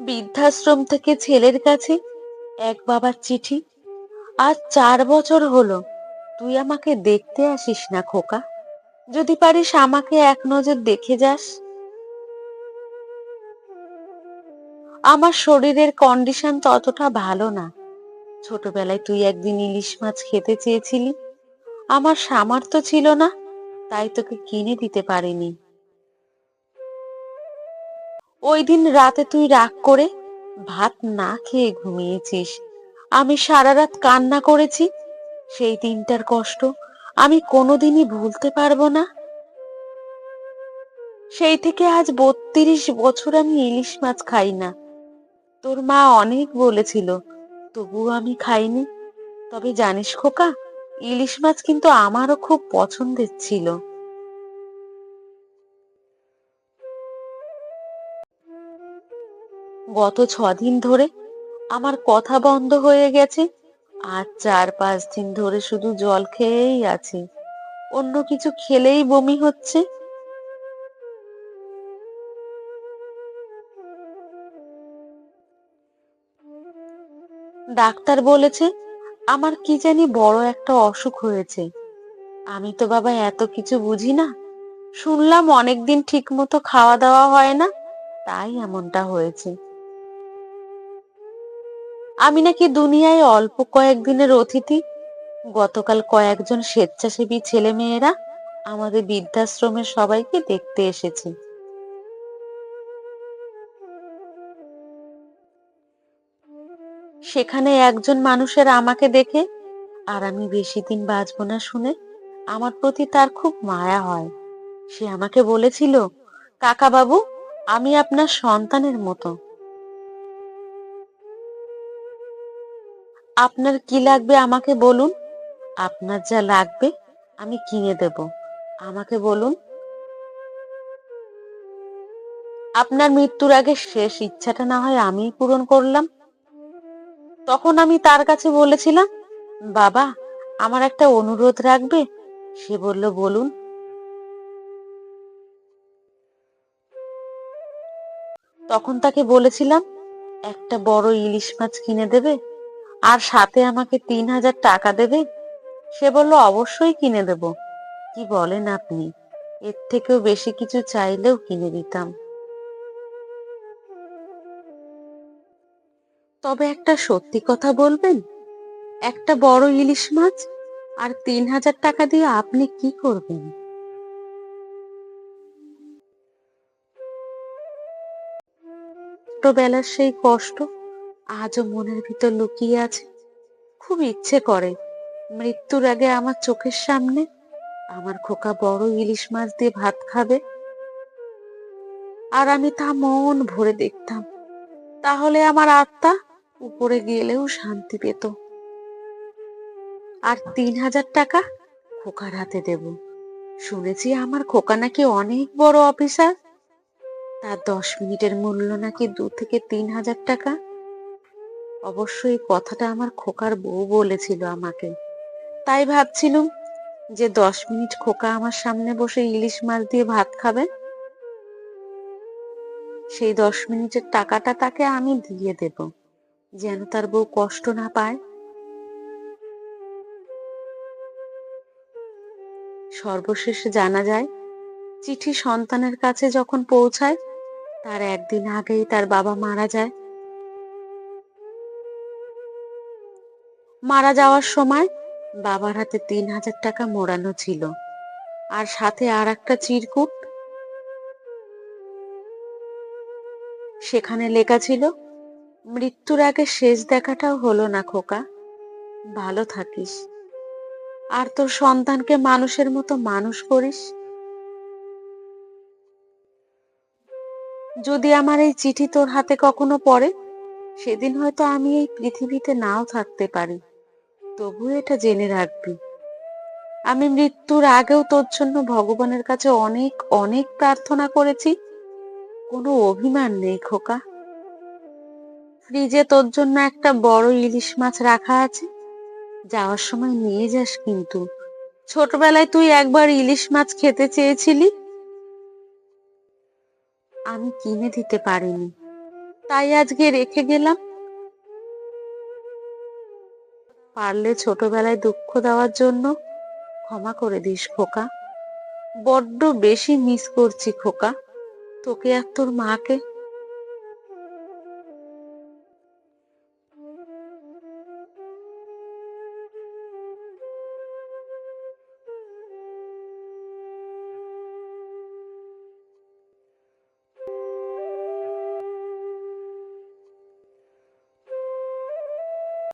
বৃদ্ধাশ্রম থেকে ছেলের কাছে এক বাবার চিঠি। আজ চার বছর হলো। তুই আমাকে দেখতে আসিস না, খোকা। যদি পারিস আমাকে এক নজর দেখে যাস। আমার শরীরের কন্ডিশন ততটা ভালো না। ছোটবেলায় তুই একদিন ইলিশ মাছ খেতে চেয়েছিলি। আমার সামর্থ্য ছিল না, তাই তোকে কিনে দিতে পারিনি। ওই দিন রাতে তুই রাগ করে ভাত না খেয়ে ঘুমিয়েছিস। আমি সারা রাত কান্না করেছি। সেই দিনটার কষ্ট আমি কোনোদিনই ভুলতে পারব না। সেই থেকে আজ বত্রিশ বছর আমি ইলিশ মাছ খাই না। তোর মা অনেক বলেছিল, তবুও আমি খাইনি। তবে জানিস খোকা, ইলিশ মাছ কিন্তু আমারও খুব পছন্দের ছিল। গত ছদিন ধরে আমার কথা বন্ধ হয়ে গেছে আর চার পাঁচ দিন ধরে শুধু জল খেয়েই আছি। অন্য কিছু খেলেই বমি হচ্ছে। ডাক্তার বলেছে, আমার কি জানি বড় একটা অসুখ হয়েছে। আমি তো বাবা এত কিছু বুঝি না। শুনলাম অনেকদিন ঠিক মতো খাওয়া দাওয়া হয় না, তাই এমনটা হয়েছে। আমি নাকি দুনিয়ায় অল্প কয়েকদিনের অতিথি। গতকাল কয়েকজন স্বেচ্ছাসেবী ছেলে মেয়েরা আমাদের বৃদ্ধাশ্রমের সবাইকে দেখতে এসেছে। সেখানে একজন মানুষের আমাকে দেখে, আর আমি বেশি দিন বাঁচবো না শুনে আমার প্রতি তার খুব মায়া হয়। সে আমাকে বলেছিল কাকা বাবু আমি আপনার সন্তানের মতো। আপনার কি লাগবে আমাকে বলুন? আপনার যা লাগবে আমি কিনে দেব। আমাকে বলুন। আপনার মৃত্যুর আগে শেষ ইচ্ছাটা না হয় আমিই পূরণ করলাম। তখন আমি তার কাছে বলেছিলাম, বাবা, আমার একটা অনুরোধ রাখবে? সে বলল, বলুন। তখন তাকে বলেছিলাম, একটা বড় ইলিশ মাছ কিনে দেবে? আর সাথে আমাকে তিন হাজার টাকা দেবে? সে বলল, অবশ্যই কিনে দেব। কি বলেন আপনি? এর থেকেও বেশি কিছু চাইলেও কিনে দিতাম। তবে একটা সত্যি কথা বলবেন? একটা বড় ইলিশ মাছ? আর তিন হাজার টাকা দিয়ে আপনি কি করবেন? ছোটবেলার সেই কষ্ট আজও মনের ভিতর লুকিয়ে আছে। খুব ইচ্ছে করে। মৃত্যুর আগে আমার চোখের সামনে আমার খোকা বড় ইলিশ মাছ দিয়ে ভাত খাবে। আর আমি তা মন ভরে দেখতাম। তাহলে আমার আত্মা উপরে গেলেও শান্তি পেত। আর তিন হাজার টাকা খোকার হাতে দেব। শুনেছি আমার খোকা নাকি অনেক বড় অফিসার। তার দশ মিনিটের মূল্য নাকি দু থেকে তিন হাজার টাকা অবশ্যই কথাটা আমার খোকার বউ বলেছিল আমাকে। তাই ভাবছিলুম যে দশ মিনিট খোকা আমার সামনে বসে ইলিশ মাছ দিয়ে ভাত খাবে। সেই দশ মিনিটের টাকাটা তাকে আমি দিয়ে দেব, যেন তার বউ কষ্ট না পায়। সর্বশেষ জানা যায়, চিঠি সন্তানের কাছে যখন পৌঁছায়, তার একদিন আগেই তার বাবা মারা যায়। মারা যাওয়ার সময় বাবার হাতে তিন হাজার টাকা মোড়ানো ছিল। আর সাথে আর একটা চিরকুট। সেখানে লেখা ছিল, মৃত্যুর আগে শেষ দেখাটাও হলো না খোকা, ভালো থাকিস। আর তোর সন্তানকে মানুষের মতো মানুষ করিস? যদি আমার এই চিঠি তোর হাতে কখনো পড়ে সেদিন হয়তো আমি এই পৃথিবীতে নাও থাকতে পারি। তবু এটা জেনে রাখবি। আমি মৃত্যুর আগেও তোর জন্য ভগবানের কাছে অনেক অনেক প্রার্থনা করেছি। কোনো অভিমান নেই, খোকা। ফ্রিজে তোর জন্য একটা বড় ইলিশ মাছ রাখা আছে। যাওয়ার সময় নিয়ে যাস কিন্তু। ছোটবেলায় তুই একবার ইলিশ মাছ খেতে চেয়েছিলি? আমি কিনে দিতে পারিনি। তাই আজকে রেখে গেলাম। পারলে ছোটবেলায় দুঃখ দেওয়ার জন্য ক্ষমা করে দিস খোকা। বড্ড বেশি মিস করছি খোকা। তোকে আর তোর মাকে